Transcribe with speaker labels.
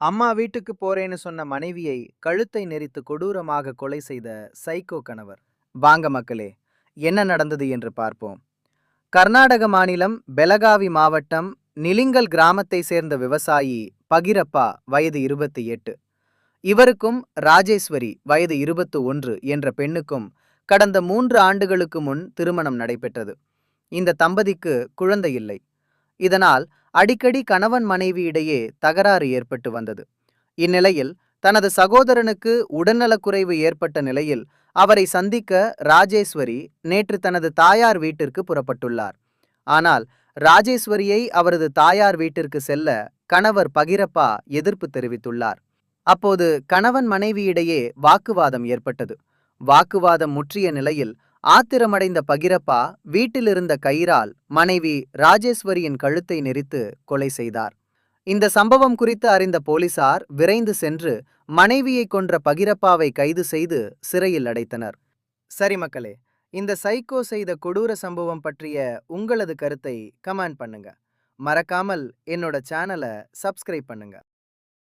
Speaker 1: அம்மா வீட்டுக்கு போறேன்னு சொன்ன மனைவியை கழுத்தை நெரித்து கொடூரமாக கொலை செய்த சைக்கோ கணவர். வாங்க மக்களே என்ன நடந்தது என்று பார்ப்போம். கர்நாடக மாநிலம் பெலகாவி மாவட்டம் நிலிங்கல் கிராமத்தை சேர்ந்த விவசாயி பகிரப்பா வயது இருபத்தி எட்டு. இவருக்கும் ராஜேஸ்வரி வயது இருபத்து ஒன்று என்ற பெண்ணுக்கும் கடந்த மூன்று ஆண்டுகளுக்கு முன் திருமணம் நடைபெற்றது. இந்த தம்பதிக்கு குழந்தை இல்லை. இதனால் அடிக்கடி கணவன் மனைவி இடையே தகராறு ஏற்பட்டு வந்தது. இந்நிலையில் தனது சகோதரனுக்கு உடல்நலக்குறைவு ஏற்பட்ட நிலையில் அவரை சந்திக்க ராஜேஸ்வரி நேற்று தனது தாயார் வீட்டிற்கு புறப்பட்டுள்ளார். ஆனால் ராஜேஸ்வரியை அவரது தாயார் வீட்டிற்கு செல்ல கணவர் பகிரப்பா எதிர்ப்பு தெரிவித்துள்ளார். அப்போது கணவன் மனைவியிடையே வாக்குவாதம் ஏற்பட்டது. வாக்குவாதம் முற்றிய நிலையில் ஆத்திரமடைந்த பகிரப்பா வீட்டிலிருந்த கயிறால் மனைவி ராஜேஸ்வரியின் கழுத்தை நெரித்து கொலை செய்தார். இந்த சம்பவம் குறித்து அறிந்த போலீசார் விரைந்து சென்று மனைவியை கொன்ற பகிரப்பாவை கைது செய்து சிறையில் அடைத்தனர். சரி மக்களே இந்த சைக்கோ செய்த கொடூர சம்பவம் பற்றிய உங்களது கருத்தை கமெண்ட் பண்ணுங்க. மறக்காமல் என்னோட சேனலை சப்ஸ்கிரைப் பண்ணுங்க.